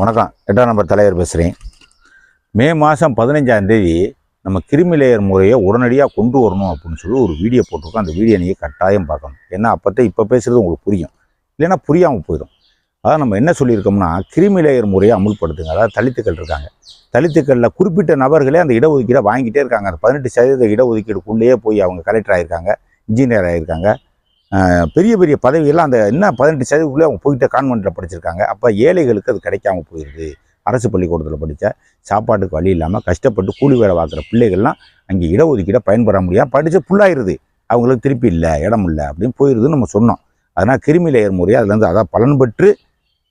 வணக்கம். எட்டாம் நம்பர் தலைவர் பேசுகிறேன் மே மாதம் பதினஞ்சாந்தேதி நம்ம கிருமி லேயர் முறையை உடனடியாக கொண்டு வரணும் அப்படின்னு சொல்லி ஒரு வீடியோ போட்டிருக்கோம். அந்த வீடியோ நீங்கள் கட்டாயம் பார்க்கணும். ஏன்னா அப்போத்தே இப்போ பேசுகிறது உங்களுக்கு புரியும். இல்லைன்னா புரியாமல் போயிடும். அதான் நம்ம என்ன சொல்லியிருக்கோம்னா கிருமி லேயர் முறையை அமுல்படுத்துங்க. அதாவது தலித்துக்கள் இருக்காங்க. தலித்துக்களில் குறிப்பிட்ட நபர்களே அந்த இடஒதுக்கீடை வாங்கிட்டே இருக்காங்க. அந்த பதினெட்டு சதவீத இடஒதுக்கீடுக்குள்ளேயே போய் அவங்க கலெக்டர் ஆகியிருக்காங்க இன்ஜினியர் ஆகியிருக்காங்க பெரிய பெரிய பதவியெல்லாம் அந்த என்ன பதினெட்டு சதவீதக்குள்ளே அவங்க போயிட்டு கான்வெண்ட்டில் படிச்சிருக்காங்க. அப்போ ஏழைகளுக்கு அது கிடைக்காம போயிடுது அரசு பள்ளிக்கூடத்தில் படித்த சாப்பாட்டுக்கு வழி இல்லாமல் கஷ்டப்பட்டு கூலி வேலை பார்க்குற பிள்ளைகள்லாம் அங்கே இடஒதுக்கீடை பயன்பெற முடியாமல் படித்து புல்லாயிருது. அவங்களுக்கு திருப்பி இல்லை இடம் இல்லை அப்படின்னு போயிடுதுன்னு நம்ம சொன்னோம். அதனால் கிருமி லேயர் முறையாக அதுலேருந்து அதான் பலன் பெற்று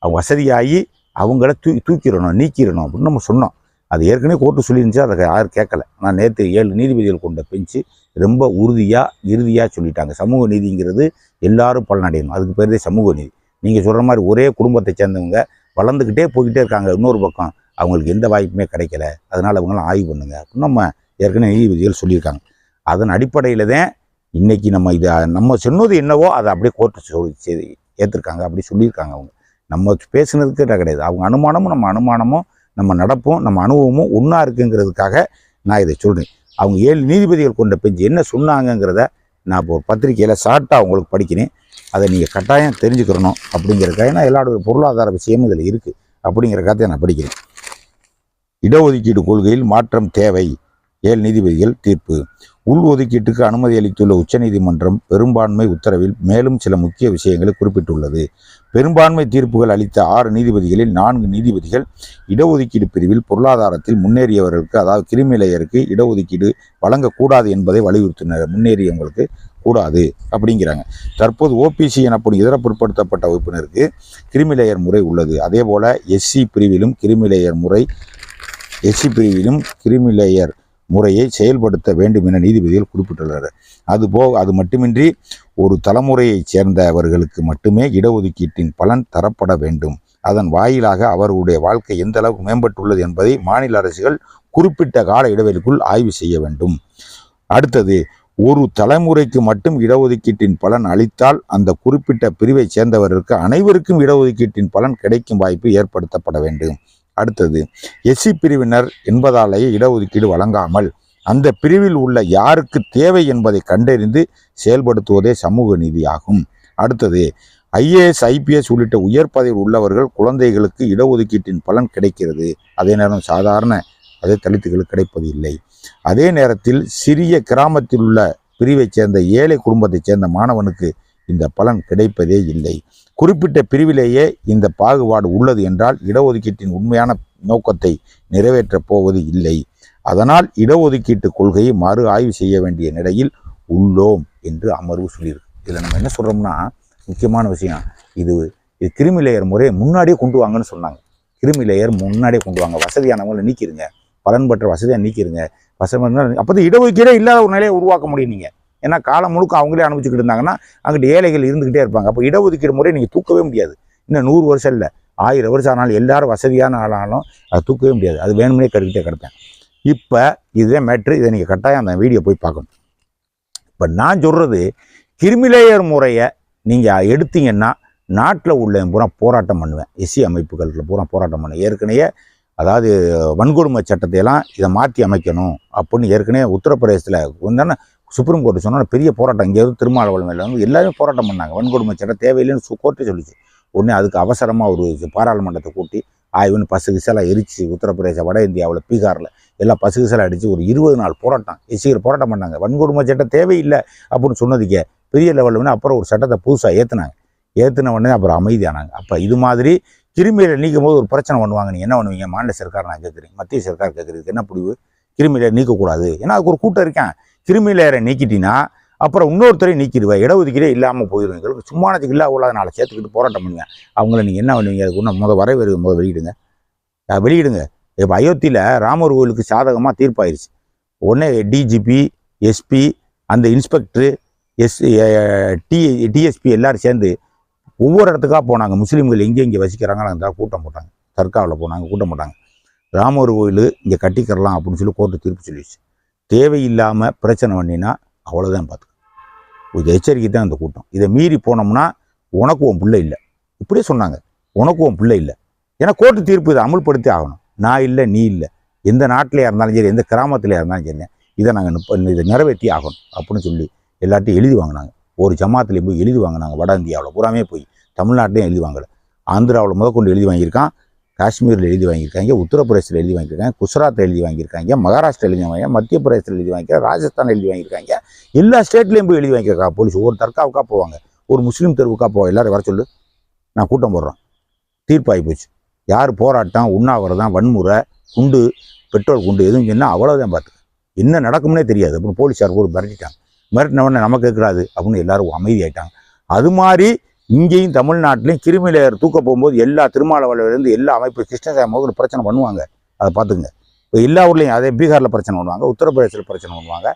அவங்க வசதியாகி அவங்கள தூ தூக்கிடணும் நீக்கிடணும் அப்படின்னு நம்ம சொன்னோம். அது ஏற்கனவே கோர்ட்டு சொல்லியிருந்துச்சு அதை யாரும் கேட்கல. நான் நேற்று ஏழு நீதிபதிகள் கொண்ட பெஞ்சு ரொம்ப உறுதியாக இறுதியாக சொல்லிட்டாங்க. சமூக நீதிங்கிறது எல்லாரும் பலனடையணும். அதுக்கு பேர் தான் சமூக நீதி. நீங்கள் சொல்கிற மாதிரி ஒரே குடும்பத்தை சேர்ந்தவங்க வளர்ந்துக்கிட்டே போய்கிட்டே இருக்காங்க. இன்னொரு பக்கம் அவங்களுக்கு எந்த வாய்ப்புமே கிடைக்கல. அதனால் அவங்களாம் ஆய்வு பண்ணுங்க அப்படின்னு நம்ம ஏற்கனவே நீதிபதிகள் சொல்லியிருக்காங்க. அதன் அடிப்படையில் தான் இன்றைக்கி நம்ம இதை நம்ம சொன்னது என்னவோ அதை அப்படியே கோர்ட்டு சொல்லி ஏற்றிருக்காங்க அப்படி சொல்லியிருக்காங்க அவங்க. நம்ம பேசுனதுக்கு கிடையாது. அவங்க அனுமானமும் நம்ம அனுமானமும் நம்ம நடப்பும் நம்ம அனுபவமும் ஒன்றா இருக்குங்கிறதுக்காக நான் இதை சொல்கிறேன் அவங்க ஏழு நீதிபதிகள் கொண்ட பெஞ்சு என்ன சொன்னாங்கங்கிறத நான் இப்போ ஒரு பத்திரிக்கையில் ஷார்ட்டாக உங்களுக்கு படிக்கிறேன். அதை நீங்கள் கட்டாயம் தெரிஞ்சுக்கிறணும் அப்படிங்கிறக்காக ஏன்னா எல்லாரோட பொருளாதார விஷயமும் இதில் இருக்குது அப்படிங்கிறக்காக நான் படிக்கிறேன். இடஒதுக்கீடு கொள்கையில் மாற்றம் தேவை. ஏழு நீதிபதிகள் தீர்ப்பு. உள்ஒதுக்கீட்டுக்கு அனுமதி அளித்துள்ள உச்சநீதிமன்றம் பெரும்பான்மை உத்தரவில் மேலும் சில முக்கிய விஷயங்களை குறிப்பிட்டுள்ளது. பெரும்பான்மை தீர்ப்புகள் அளித்த ஆறு நீதிபதிகளில் நான்கு நீதிபதிகள் இடஒதுக்கீடு பிரிவில் பொருளாதாரத்தில் முன்னேறியவர்களுக்கு அதாவது கிரிமிலேயருக்கு இடஒதுக்கீடு வழங்கக்கூடாது என்பதை வலியுறுத்தினர். முன்னேறியவங்களுக்கு கூடாது அப்படிங்கிறாங்க. தற்போது ஓபிசி எனப்படும் இதர பிற்படுத்தப்பட்ட வகுப்பினருக்கு கிரிமிலேயர் முறை உள்ளது. அதேபோல எஸ்சி பிரிவிலும் கிரிமிலேயர் முறை எஸ்சி பிரிவிலும் கிரிமிலேயர் முறையை செயல்படுத்த வேண்டும் என நீதிபதிகள் குறிப்பிட்டுள்ளனர். அதுபோக அது மட்டுமின்றி ஒரு தலைமுறையைச் சேர்ந்தவர்களுக்கு மட்டுமே இடஒதுக்கீட்டின் பலன் தரப்பட வேண்டும். அதன் வாயிலாக அவர்களுடைய வாழ்க்கை எந்த அளவுக்கு மேம்பட்டுள்ளது என்பதை மாநில அரசுகள் குறிப்பிட்ட கால இடைவெளிக்குள் ஆய்வு செய்ய வேண்டும். அடுத்தது ஒரு தலைமுறைக்கு மட்டும் இடஒதுக்கீட்டின் பலன் அளித்தால் அந்த குறிப்பிட்ட பிரிவைச் சேர்ந்தவர்களுக்கு அனைவருக்கும் இடஒதுக்கீட்டின் பலன் கிடைக்கும் வாய்ப்பு ஏற்படுத்தப்பட வேண்டும். அடுத்தது எஸ்சி பிரிவினர் என்பதாலேயே இடஒதுக்கீடு வழங்காமல் அந்த பிரிவில் உள்ள யாருக்கு தேவை என்பதை கண்டறிந்து செயல்படுத்துவதே சமூக நீதியாகும். அடுத்தது ஐஏஎஸ் ஐபிஎஸ் உள்ளிட்ட உயர் பதவியில் உள்ளவர்கள் குழந்தைகளுக்கு இடஒதுக்கீட்டின் பலன் கிடைக்கிறது. அதே நேரம் சாதாரண அதே தலித்துகளுக்கு கிடைப்பது இல்லை. அதே நேரத்தில் சிறிய கிராமத்தில் உள்ள பிரிவைச் சேர்ந்த ஏழை குடும்பத்தைச் சேர்ந்த மாணவனுக்கு இந்த பலன் கிடைப்பதே இல்லை. குறிப்பிட்ட பிரிவிலேயே இந்த பாகுபாடு உள்ளது என்றால் இடஒதுக்கீட்டின் உண்மையான நோக்கத்தை நிறைவேற்றப் போவது இல்லை. அதனால் இடஒதுக்கீட்டு கொள்கையை மறு ஆய்வு செய்ய வேண்டிய நிலையில் உள்ளோம் என்று அமர்வு சொல்லியிருக்கு. இதில் நம்ம என்ன சொல்கிறோம்னா முக்கியமான விஷயம் இது இது கிருமி லேயர் முறையை முன்னாடியே கொண்டு வாங்கன்னு சொன்னாங்க. கிருமி லேயர் முன்னாடியே கொண்டு வாங்க. வசதியானவங்களை நீக்கிருங்க. பலன் பெற்ற வசதியாக நீக்கிருங்க. வசதி அப்போ இடஒதுக்கீடே இல்லாத ஒரு நிலையை உருவாக்க முடியும் நீங்கள் ஏன்னா காலம் முழுக்க அவங்களே அனுபவிச்சுக்கிட்டு இருந்தாங்கன்னா அங்கிட்டு ஏழைகள் இருந்துக்கிட்டே இருப்பாங்க. அப்போ இடஒதுக்கீடு முறை நீங்கள் தூக்கவே முடியாது. இன்னும் நூறு வருஷம் இல்லை. ஆயிரம் வருஷம் ஆனாலும் எல்லாரும் வசதியான ஆளானாலும் அதை தூக்கவே முடியாது. அது வேணும்னே கருக்கிட்டே கிடப்பேன். இப்போ இதுதான் மேட்ரு இதை நீங்கள் கட்டாயம் அந்த வீடியோ போய் பார்க்கணும். இப்போ நான் சொல்கிறது கிரிமிலேயர் முறையை நீங்கள் எடுத்தீங்கன்னா நாட்டில் உள்ள பூரா போராட்டம் பண்ணுவேன். எஸ்சி அமைப்புகளில் பூரா போராட்டம் பண்ணுவேன். ஏற்கனவே அதாவது வன்கொடுமை சட்டத்தையெல்லாம் இதை மாற்றி அமைக்கணும் அப்படின்னு ஏற்கனவே உத்தரப்பிரதேசத்தில் வந்தானே சுப்ரீம் கோர்ட்டு சொன்னால் பெரிய போராட்டம். இங்கே இருந்து திருமாவளவன் மேலே வந்து எல்லாருமே போராட்டம் பண்ணாங்க. வன்கொடுமை சட்டம் தேவையில்லைன்னு சு- கோர்ட்டே சொல்லிச்சு. உடனே அதுக்கு அவசரமாக ஒரு பாராளுமன்றத்தை கூட்டி ஆய்வுன்னு பசு கிசலாக எரிச்சு உத்தரப்பிரதேச வட இந்தியாவில் பீகாரில் எல்லாம் பசு கிசலாம் அடித்து ஒரு இருபது நாள் போராட்டம். எஸ்சிகள் போராட்டம் பண்ணாங்க. வன்கொடுமை சட்டம் தேவையில்லை அப்படின்னு சொன்னதுக்கே பெரிய லெவலில் அப்புறம் ஒரு சட்டத்தை புதுசாக ஏற்றுனாங்க ஏற்றின உடனே அப்புறம் அமைதியானாங்க. அப்போ இது மாதிரி கிருமியில் நீக்கும் போது ஒரு பிரச்சனை பண்ணுவாங்க. நீங்கள் என்ன பண்ணுவீங்க? மாநில சர்க்கார் நான் கேட்குறேன் மத்திய சர்க்கார் கேட்குறதுக்கு என்ன பிடிவு? கிருமியில் நீக்கக்கூடாது. ஏன்னா அதுக்கு ஒரு கூட்டம் இருக்கேன். கிருமியிலேயரை நீக்கிட்டீங்கன்னா அப்புறம் இன்னொருத்தரையும் நீக்கிடுவேன் இடஒதுக்கீடே இல்லாமல் போயிடும். எங்களுக்கு சும்மானதுக்கு இல்லை உள்ளதை நாளை சேர்த்துக்கிட்டு போராட்டம் பண்ணுங்க. அவங்கள நீங்கள் என்ன பண்ணுவீங்க? அதுக்கு ஒன்று முத வரைவு முதல் வெளியிடுங்க. வெளியிடுங்க. இப்போ அயோத்தியில் ராமர் கோயிலுக்கு சாதகமாக தீர்ப்பாயிருச்சு. உடனே டிஜிபி எஸ்பி அந்த இன்ஸ்பெக்டரு எஸ் டி டிஎஸ்பி எல்லோரும் சேர்ந்து ஒவ்வொரு இடத்துக்காக போனாங்க. முஸ்லீம்கள் எங்கே இங்கே வசிக்கிறாங்களோ அந்த கூட்டம் போட்டாங்க. தர்காவில் போனாங்க கூட்டம் போட்டாங்க. ராமர் கோயில் இங்கே கட்டிக்கிறலாம் அப்படின்னு சொல்லி கோர்ட்டு தீர்ப்பு சொல்லிடுச்சு. தேவையில்லாமல் பிரச்சனை பண்ணினா அவ்வளோதான் பார்த்துக்கோ கொஞ்சம் எச்சரிக்கை தான் இந்த கூட்டம். இதை மீறி போனோம்னா உனக்கு உன் பிள்ளை இல்லை. இப்படியே சொன்னாங்க. உனக்கு உன் பிள்ளை இல்லை. ஏன்னா கோர்ட்டு தீர்ப்பு இதை அமல்படுத்தி ஆகணும். நான் இல்லை நீ இல்லை. எந்த நாட்டிலையாக இருந்தாலும் சரி எந்த கிராமத்திலையாக இருந்தாலும் சரி இதை நாங்கள் இதை நிறைவேற்றி ஆகணும் அப்படின்னு சொல்லி எல்லாத்தையும் எழுதி வாங்கினாங்க. ஒரு ஜமாத்துலேயும் போய் எழுதி வாங்கினாங்க. வட இந்தியாவில் பூராமே போய் தமிழ்நாட்டிலையும் எழுதி வாங்கலை. ஆந்திராவில் முதற்கொண்டு எழுதி வாங்கியிருக்கான். காஷ்மீரில் எழுதி வாங்கியிருக்காங்க உத்தரப்பிரதேசத்தில் எழுதி வாங்கியிருக்காங்க குஜராத்தில் எழுதி வாங்கியிருக்காங்க மகாராஷ்டிரா எழுதி வாங்கியா மத்திய பிரதேசத்தில் எழுதி வாங்கியிருக்காங்க ராஜஸ்தான் எழுதி வாங்கியிருக்காங்க. எல்லா ஸ்டேட்லேயும் போய் எழுதி வாங்கியிருக்கா போலீஸ் ஒரு தர்காவுக்கா போவாங்க. ஒரு முஸ்லீம் தெருவுக்காக போவாங்க. எல்லாரும் வர சொல்லு. நான் கூட்டம் போடுறேன். தீர்ப்பாகி போச்சு. யார் போராட்டம்? உண்ணாவிரதம் வன்முறை குண்டு பெட்ரோல் குண்டு எதுவும் சொன்னால் அவ்வளோதான் பார்த்து என்ன நடக்கும்னே தெரியாது. அப்படின்னு போலீஸார் கூட மிரட்டிட்டாங்க. மிரட்டினவொடனே நமக்கு இருக்கிறாது அப்படின்னு எல்லாரும் அமைதியாயிட்டாங்க. அது மாதிரி இங்கேயும் தமிழ்நாட்டிலையும் கிருமிலேயர் தூக்க போகும்போது எல்லா திருமாவளவிலேருந்து எல்லா அமைப்பு கிருஷ்ணசாமி முதல்ல பிரச்சனை பண்ணுவாங்க. அதை பார்த்துங்க இப்போ எல்லா ஊர்லேயும் அதே பீகாரில் பிரச்சனை பண்ணுவாங்க உத்தரப்பிரதேசத்தில் பிரச்சனை பண்ணுவாங்க.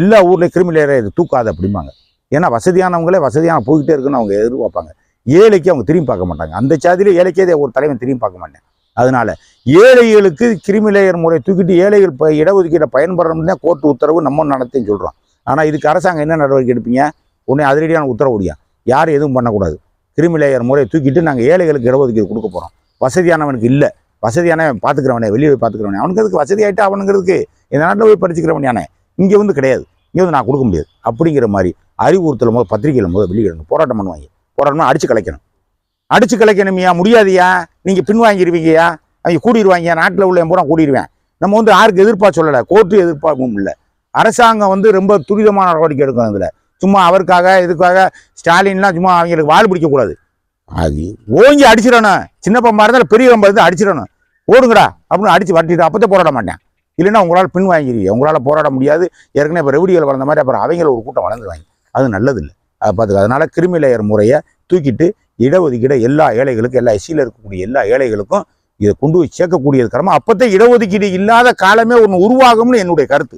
எல்லா ஊர்லேயும் கிருமிலேயரை இது தூக்காது அப்படிம்பாங்க. ஏன்னா வசதியானவங்களே வசதியான போய்கிட்டே இருக்குன்னு அவங்க எதிர்பார்ப்பாங்க. ஏழைக்கு அவங்க திரும்பி பார்க்க மாட்டாங்க. அந்த சாதியிலே ஏழைக்கே ஒரு தலைவன் திரும்பி பார்க்க மாட்டேன். அதனால ஏழைகளுக்கு கிருமிலேயர் முறை தூக்கிட்டு ஏழைகள் இப்போ இடஒதுக்கீட்டை பயன்படுறோம்னு தான் கோர்ட்டு உத்தரவு நம்ம நடத்தையும் சொல்கிறோம் ஆனால் இதுக்கு அரசாங்கம் என்ன நடவடிக்கை எடுப்பீங்க? உடனே அதிரடியான உத்தரவு முடியும் யாரும் எதுவும் பண்ணக்கூடாது. கிரிமிலேயர் முறையை தூக்கிட்டு நாங்கள் ஏழைகளுக்கு இடஒதுக்கீடு கொடுக்க போகிறோம் வசதியானவனுக்கு இல்லை. வசதியானவன் பார்த்துக்கிறவனே வெளியே போய் பார்த்துக்கிறவனே. அவனுக்கு அதுக்கு வசதி ஆகிட்டு அவனுங்கிறதுக்கு? இந்த நாட்டில் போய் படிச்சுக்கிறவன் யானே? இங்கே வந்து கிடையாது. இங்கே வந்து நான் கொடுக்க முடியாது. அப்படிங்கிற மாதிரி அறிவுறுத்தலும் போது பத்திரிகையில் போது வெளியிடணும். போராட்டம் பண்ணுவாங்க. போராட்டம்னா அடிச்சு கலைக்கணும். அடித்து கலைக்கணுமையா முடியாதியா? நீங்கள் பின்வாங்கிடுவீங்கயா அவங்க கூடிடுவாங்க நாட்டில் உள்ள பூரா கூடிடுவேன் நம்ம வந்து யாருக்கு எதிர்ப்பாக சொல்லலை. கோர்ட்டு எதிர்ப்பாகவும் இல்லை. அரசாங்கம் வந்து ரொம்ப துரிதமான நடவடிக்கை எடுக்கணும் இதில் சும்மா அவருக்காக இதுக்காக ஸ்டாலின்லாம் சும்மா அவங்களுக்கு வாழ் பிடிக்கக்கூடாது. அது ஓங்கி அடிச்சிடணும். சின்ன பம்பா இருந்தாலும் பெரிய பம்பா இருந்தால் அடிச்சிடணும். ஓடுங்கடா அப்படின்னு அடிச்சு வட்டிட்டு அப்போத்தே போராட மாட்டேன். இல்லைன்னா உங்களால் பின் வாங்கிடுவீங்க. உங்களால் போராட முடியாது. ஏற்கனவே இப்போ ரெவடிகள் வளர்ந்த மாதிரி அப்புறம் அவங்கள ஒரு கூட்டம் வளர்ந்துருவாங்க. அது நல்லதில்லை. அதை பார்த்துக்க அதனால் கிருமி லேயர் முறையை தூக்கிட்டு இடஒதுக்கீடை எல்லா ஏழைகளுக்கும் எல்லா எஸ்சியில் இருக்கக்கூடிய எல்லா ஏழைகளுக்கும் இதை கொண்டு போய் சேர்க்கக்கூடியது கடமை அப்போத்தே இடஒதுக்கீடு இல்லாத காலமே ஒன்று உருவாகும்னு என்னுடைய கருத்து.